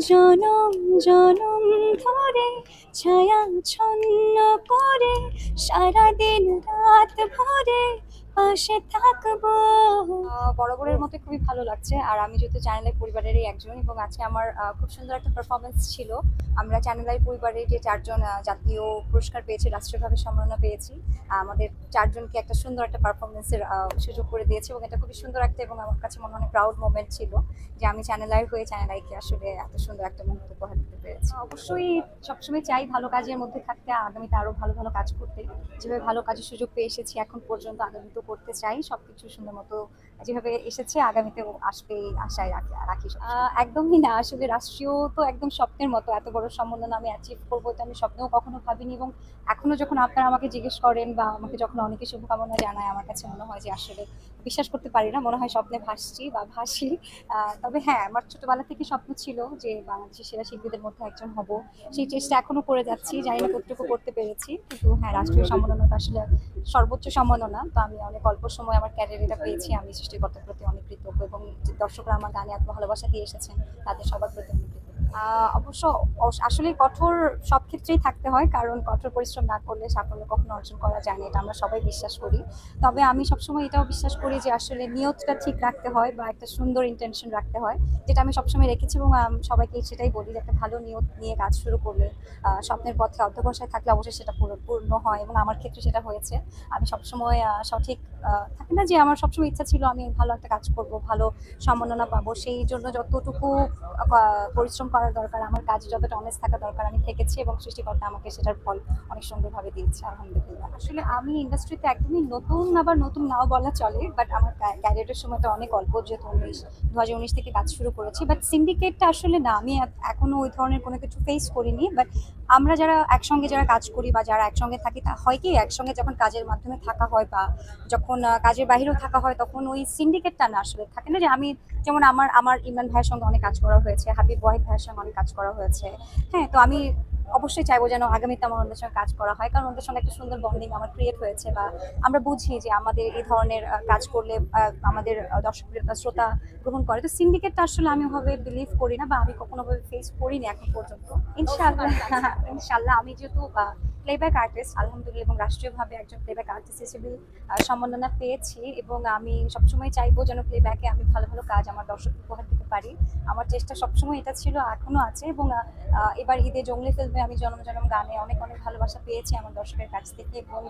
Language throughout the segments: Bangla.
জনম জনম ধরে ছায়া ছন্ন করে সারাদিন রাত ভরে পাশে থাকব। বরাবরের মতো খুবই ভালো লাগছে। আর আমি যেহেতু চ্যানেলের পরিবারেরই একজন এবং আজকে আমার খুব সুন্দর একটা পারফরমেন্স ছিল। আমরা চ্যানেলের পরিবারের যে চারজন জাতীয় পুরস্কার পেয়েছি রাষ্ট্রীয়ভাবে সম্মাননা পেয়েছি। আমাদের চারজনকে একটা সুন্দর একটা পারফরমেন্সের সুযোগ করে দিয়েছে এবং এটা খুবই সুন্দর একটা এবং আমার কাছে মনে হয় প্রাউড মোমেন্ট ছিল যে আমি চ্যানেলার হয়ে চ্যানেলাইকে আসলে এত সুন্দর একটা মুহূর্ত উপহার দিতে পেরেছি। অবশ্যই সবসময় চাই ভালো কাজের মধ্যে থাকতে আগামীতে আরও ভালো ভালো কাজ করতে। যেভাবে ভালো কাজের সুযোগ পেয়ে এসেছি এখন পর্যন্ত আগামীতেও করতে চাই, সবকিছু সুন্দর মতো যেভাবে এসেছে আগামীতেও আসবে আশায় রাখি রাখি একদমই না। আসলে রাষ্ট্রীয় তো একদম স্বপ্নের মতো এত বড় সম্মাননা আমি অ্যাচিভ করব তো আমি স্বপ্নেও কখনো ভাবিনি এবং এখনও যখন আপনারা আমাকে জিজ্ঞেস করেন বা আমাকে যখন অনেকে শুভকামনা জানায়, আমার কাছে মনে হয় যে আসলে বিশ্বাস করতে পারি না মনে হয় স্বপ্নে ভাসছি বা ভাসি। তবে হ্যাঁ আমার ছোটবেলা থেকে স্বপ্ন ছিল যে বাংলাদেশের সেরা শিল্পীদের মধ্যে একজন হব। সেই চেষ্টা এখনও করে যাচ্ছি জানি না কতটুকু করতে পেরেছি কিন্তু হ্যাঁ রাষ্ট্রীয় সম্মাননা আসলে সর্বোচ্চ সম্মাননা। তো আমি অনেক অল্প সময় আমার ক্যারিয়ার এটা পেয়েছি আমি সৃষ্টিকর্তার প্রতি অনেক কৃতজ্ঞ এবং যে দর্শকরা আমার গানে এত ভালোবাসা দিয়ে এসেছেন তাদের সবার প্রতি অনেক অবশ্য আসলে কঠোর সব ক্ষেত্রেই থাকতে হয়, কারণ কঠোর পরিশ্রম না করলে সাফল্য কখনো অর্জন করা যায় না, এটা আমরা সবাই বিশ্বাস করি। তবে আমি সবসময় এটাও বিশ্বাস করি যে আসলে নিয়তটা ঠিক রাখতে হয় বা একটা সুন্দর ইন্টেনশন রাখতে হয়, যেটা আমি সবসময় রেখেছি এবং সবাইকে সেটাই বলি যে একটা ভালো নিয়ত নিয়ে কাজ শুরু করলে স্বপ্নের পথে অধ্যবসায় থাকলে অবশ্যই সেটা পুরো- পূর্ণ হয় এবং আমার ক্ষেত্রে সেটা হয়েছে। আমি সবসময় সঠিক থাকে না যে আমার সবসময় ইচ্ছা ছিল আমি ভালো একটা কাজ করব, ভালো সম্মাননা পাবো, সেই জন্য যতটুকু পরিশ্রম করার দরকার, আমার কাজে যতটা অনেস্ট থাকা দরকার, আমি থেকেছি এবং সৃষ্টিকর্তা আমাকে সেটার ফল অনেক সুন্দরভাবে দিয়েছে, আলহামদুলিল্লাহ। আসলে আমি ইন্ডাস্ট্রিতে একদমই নতুন, আবার নতুন নাও বলা চলে বাট আমার ক্যারিয়ারের সময়টা অনেক অল্প, যেহেতু উনিশ দু হাজার উনিশ থেকে কাজ শুরু করেছি বাট সিন্ডিকেটটা আসলে না, আমি এ- এখনও ওই ধরনের কোনো কিছু ফেস করিনি বাট আমরা যারা একসঙ্গে যারা কাজ করি বা যারা একসঙ্গে থাকি, তা হয় কি, একসঙ্গে যখন কাজের মাধ্যমে থাকা হয় বা যখন আহ, কাজের বাইরেও থাকা হয় তখন ওই সিন্ডিকেটটা না আসলে থাকে না যে আমি যেমন আমার আমার ইমরান ভাইয়ের সঙ্গে অনেক কাজ করা হয়েছে হাবিব ওয়াহিদ ভাইয়ের সঙ্গে অনেক কাজ করা হয়েছে। হ্যাঁ তো আমি অবশ্যই চাইব যেন আগামীতে আমার ওদের সঙ্গে কাজ করা হয় কারণ ওদের সঙ্গে একটা সুন্দর বন্ডিং আমার ক্রিয়েট হয়েছে বা আমরা বুঝি যে আমাদের এই ধরনের কাজ করলে আমাদের আহ, দর্শক বা শ্রোতা গ্রহণ করে। তো সিন্ডিকেটটা আসলে আমি ওভাবে বিলিভ করি না বা আমি কখনোভাবে ফেস করিনি এখন পর্যন্ত। ইনশাল্লাহ ইনশাল্লাহ আমি যেহেতু প্লেব্যাক আর্টিস্ট আলহামদুলিল্লাহ, এবং রাষ্ট্রীয়ভাবে একজন প্লেব্যাক আর্টিস্ট হিসেবে সম্মাননা পেয়েছি এবং আমি সবসময় চাইব যেন প্লেব্যাকে আমি ভালো ভালো কাজ আমার দর্শক উপহার দিতে পারি। আমার চেষ্টা সবসময় এটা ছিল এখনও আছে এবং এবার ঈদে জঙ্গলি ফিল্মে আমি জনম জনম গানে অনেক অনেক ভালোবাসা পেয়েছি আমার দর্শকের কাছ থেকে এবং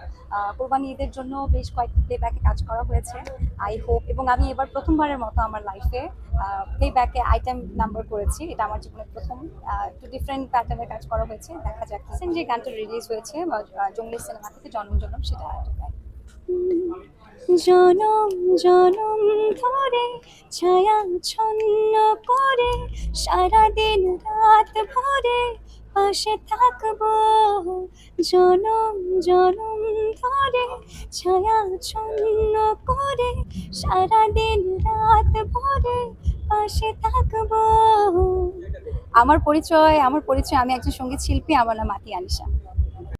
কোরবানি ঈদের জন্য বেশ কয়েকটি প্লেব্যাকে কাজ করা হয়েছে। আই হোপ এবং আমি এবার প্রথমবারের মতো আমার লাইফে প্লেব্যাকে আইটেম নাম্বার করেছি। এটা আমার জীবনের প্রথম একটু ডিফারেন্ট প্যাটার্নের কাজ করা হয়েছে। দেখা যাক যে গানটা রিলিজ হয়েছে বা আহ, জঙ্গলি সিনেমা থেকে জনম জনম সেটা জনম জনম ধরে ছায়া ছন্ন করে সারাদিন রাত ভরে পাশে থাকব। জনম জনম ধরে ছায়া ছন্ন করে সারাদিন রাত ভরে পাশে থাকব। আমার পরিচয় আমার পরিচয় আমি একজন সংগীত শিল্পী আমার নাম মাতি আনিশা